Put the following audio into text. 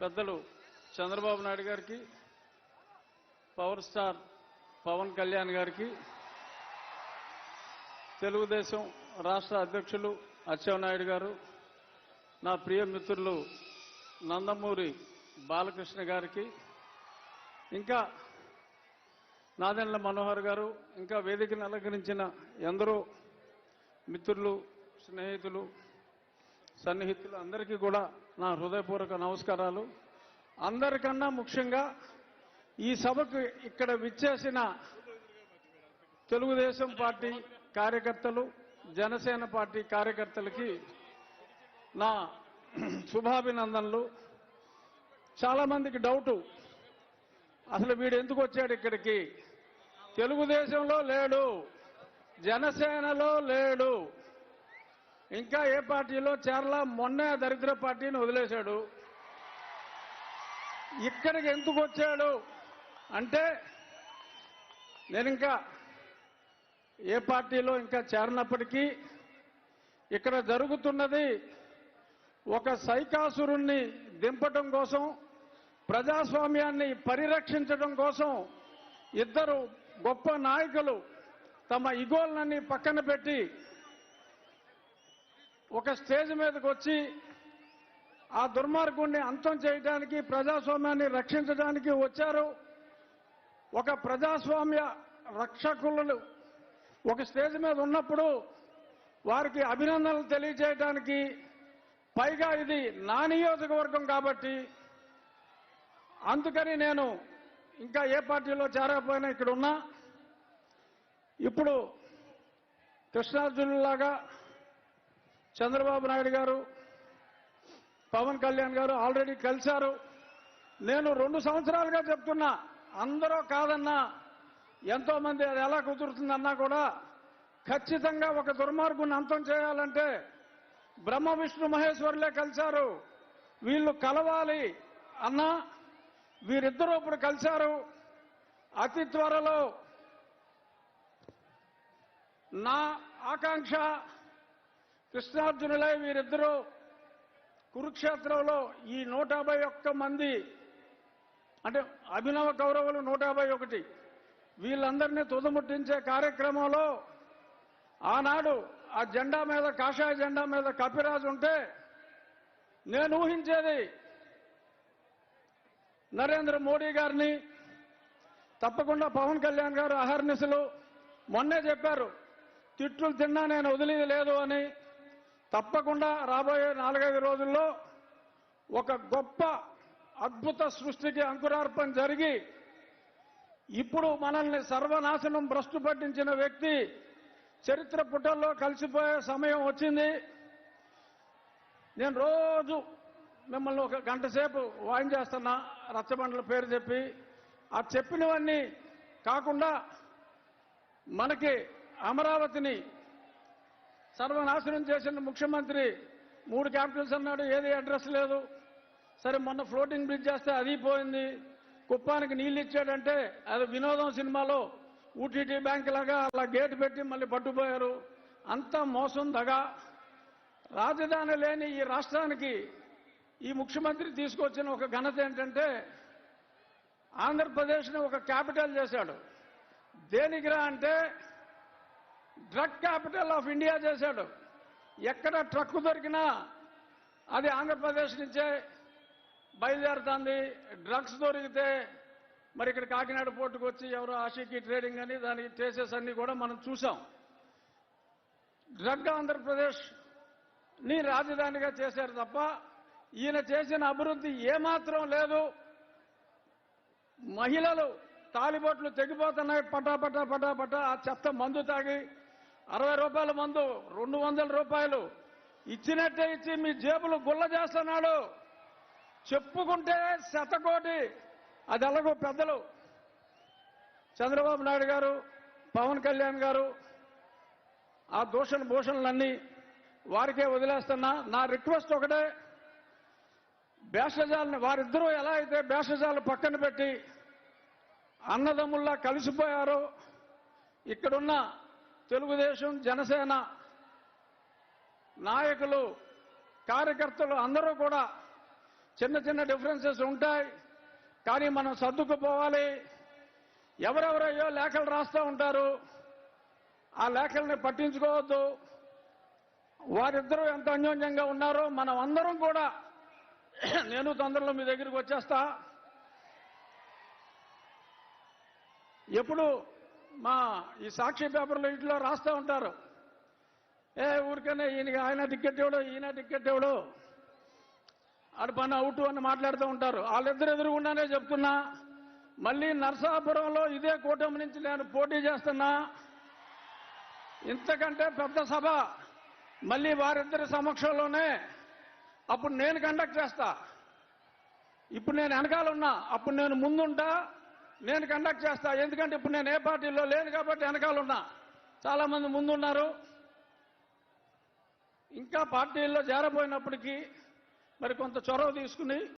పెద్దలు చంద్రబాబు నాయుడు గారికి power star Pawan Kalyan గారికి తెలుగుదేశం రాష్ట్ర అధ్యక్షులు అచ్చెన్నాయుడు గారు నా ప్రియ మిత్రులు నందమూరి బాలకృష్ణ గారికి ఇంకా నాదెండ్ల మనోహర్ గారు ఇంకా వేదికను అలంకరించిన ఎందరో మిత్రులు స్నేహితులు సన్నిహితులు అందరికీ కూడా నా హృదయపూర్వక నమస్కారాలు. అందరికన్నా ముఖ్యంగా ఈ సభకు ఇక్కడ విచ్చేసిన తెలుగుదేశం పార్టీ కార్యకర్తలు జనసేన పార్టీ కార్యకర్తలకి నా శుభాభినందనలు. చాలా మందికి డౌటు అసలు వీడు ఎందుకు వచ్చాడు ఇక్కడికి? తెలుగుదేశంలో లేడు జనసేనలో లేడు. ఇంకా ఏ పార్టీలో చేరలా? మొన్నే ఆ దరిద్ర పార్టీని వదిలేశాడు. ఇక్కడికి ఎందుకు వచ్చాడు? అంటే నేను ఇంకా ఏ పార్టీలో ఇంకా చేరినప్పటికీ ఇక్కడ జరుగుతున్నది ఒక సైకాసురుణ్ణి దింపటం కోసం ప్రజాస్వామ్యాన్ని పరిరక్షించడం కోసం ఇద్దరు గొప్ప నాయకులు తమ ఇగోళ్ళని పక్కన పెట్టి ఒక స్టేజ్ మీదకి వచ్చి ఆ దుర్మార్గుణ్ణి అంతం చేయడానికి ప్రజాస్వామ్యాన్ని రక్షించడానికి వచ్చారు. ఒక ప్రజాస్వామ్య రక్షకులు ఒక స్టేజ్ మీద ఉన్నప్పుడు వారికి అభినందనలు తెలియజేయడానికి పైగా ఇది నా నియోజకవర్గం కాబట్టి అందుకని నేను ఇంకా ఏ పార్టీలో చేరకపోయినా ఇక్కడ ఉన్నా ఇప్పుడు కృష్ణార్జునులాగా చంద్రబాబు నాయుడు గారు పవన్ కళ్యాణ్ గారు ఆల్రెడీ కలిశారు. నేను రెండు సంవత్సరాలుగా చెప్తున్నా అందరూ కాదన్నా ఎంతో మంది అది ఎలా కుదురుతుందన్నా కూడా ఖచ్చితంగా ఒక దుర్మార్గుని అంతం చేయాలంటే బ్రహ్మ విష్ణు మహేశ్వరులే కలిశారు. వీళ్ళు కలవాలి అన్నా వీరిద్దరూ ఇప్పుడు కలిశారు. అతి త్వరలో నా ఆకాంక్ష కృష్ణార్జునులై వీరిద్దరూ కురుక్షేత్రంలో ఈ నూట యాభై ఒక్క మంది అంటే అభినవ కౌరవులు నూట యాభై ఒకటి. వీళ్ళందరినీ తుదముట్టించే కార్యక్రమంలో ఆనాడు ఆ జెండా మీద కాషాయ జెండా మీద కపిరాజు ఉంటే నేను ఊహించేది నరేంద్ర మోడీ గారిని తప్పకుండా పవన్ కళ్యాణ్ గారు అహర్నిశలు మొన్నే చెప్పారు తిట్లు తిన్నా నేను వదిలేది లేదు అని తప్పకుండా రాబోయే నాలుగైదు రోజుల్లో ఒక గొప్ప అద్భుత సృష్టికి అంకురార్పణ జరిగి ఇప్పుడు మనల్ని సర్వనాశనం భ్రష్టు పట్టించిన వ్యక్తి చరిత్ర పుటల్లో కలిసిపోయే సమయం వచ్చింది. నేను రోజు మిమ్మల్ని ఒక గంట సేపు వాయించేస్తున్నా రచ్చబండల పేరు చెప్పి. ఆ చెప్పినవన్నీ కాకుండా మనకి అమరావతిని సర్వనాశనం చేసిన ముఖ్యమంత్రి మూడు క్యాపిటల్స్ అన్నాడు ఏది అడ్రస్ లేదు. సరే మొన్న ఫ్లోటింగ్ బ్రిడ్జ్ చేస్తే అది పోయింది. కుప్పానికి నీళ్ళు ఇచ్చాడంటే అది వినోదం సినిమాలో ఊటీటీ బ్యాంక్ లాగా అలా గేట్ పెట్టి మళ్ళీ పట్టుపోయారు అంతా మోసం దగా. రాజధాని లేని ఈ రాష్ట్రానికి ఈ ముఖ్యమంత్రి తీసుకొచ్చిన ఒక ఘనత ఏంటంటే ఆంధ్రప్రదేశ్ని ఒక క్యాపిటల్ చేశాడు. దేనికిరా అంటే డ్రగ్ క్యాపిటల్ ఆఫ్ ఇండియా చేశాడు. ఎక్కడ ట్రక్ దొరికినా అది ఆంధ్రప్రదేశ్ నుంచే బయలుదేరుతుంది. డ్రగ్స్ దొరికితే మరి ఇక్కడ కాకినాడ పోర్టుకు వచ్చి ఎవరో ఆషికి ట్రేడింగ్ అని దానికి ట్రేసెస్ అన్ని కూడా మనం చూసాం డ్రగ్ ఆంధ్రప్రదేశ్ని రాజధానిగా చేశారు తప్ప ఈయన చేసిన అభివృద్ధి ఏమాత్రం లేదు. మహిళలు తాలిబొట్లు తెగిపోతున్నాయి. పటా పటా పటా పటా ఆ చెత్త మందు తాగి అరవై రూపాయల మందు రెండు వందల రూపాయలు. ఇచ్చినట్టే ఇచ్చి మీ జేబులు గుల్ల చేస్తున్నాడు. చెప్పుకుంటే శతకోటి. అది ఎలాగో పెద్దలు. చంద్రబాబు నాయుడు గారు పవన్ కళ్యాణ్ గారు ఆ దూషణ భూషణలన్నీ వారికే వదిలేస్తున్నా. నా రిక్వెస్ట్ ఒకటే. భేషజాలని వారిద్దరూ ఎలా అయితే భేషజాలు పక్కన పెట్టి అన్నదమ్ముల్లా కలిసిపోయారో ఇక్కడున్న తెలుగుదేశం జనసేన నాయకులు కార్యకర్తలు అందరూ కూడా చిన్న చిన్న డిఫరెన్సెస్ ఉంటాయి. కానీ మనం సర్దుకుపోవాలి. ఎవరెవరయ్యో లేఖలు రాస్తూ ఉంటారు. ఆ లేఖల్ని పట్టించుకోవద్దు. వారిద్దరూ ఎంత అన్యోన్యంగా ఉన్నారో మనం అందరం కూడా నేను తొందరలో మీ దగ్గరికి వచ్చేస్తా. ఎప్పుడు మా ఈ సాక్షి పేపర్లో ఇంట్లో రాస్తూ ఉంటారు. ఏ ఊరికనే ఈయనకి ఆయన టికెట్ ఇవ్వడు ఈయన టికెట్ ఇవ్వడు అటు పని అవుట్ అని మాట్లాడుతూ ఉంటారు. వాళ్ళిద్దరు ఎదురుగుండానే చెప్తున్నా మళ్ళీ నరసాపురంలో ఇదే కూటమి నుంచి నేను పోటీ చేస్తున్నా. ఇంతకంటే పెద్ద సభ మళ్ళీ వారిద్దరి సమక్షంలోనే అప్పుడు నేను కండక్ట్ చేస్తా. ఇప్పుడు నేను వెనకాల ఉన్నా అప్పుడు నేను ముందుంటా. నేను కండక్ట్ చేస్తా. ఎందుకంటే ఇప్పుడు నేను ఏ పార్టీలో లేను కాబట్టి వెనకాల ఉన్నా చాలా మంది ముందున్నారు. ఇంకా పార్టీల్లో చేరబోయినప్పటికీ మరి కొంత చొరవ తీసుకుని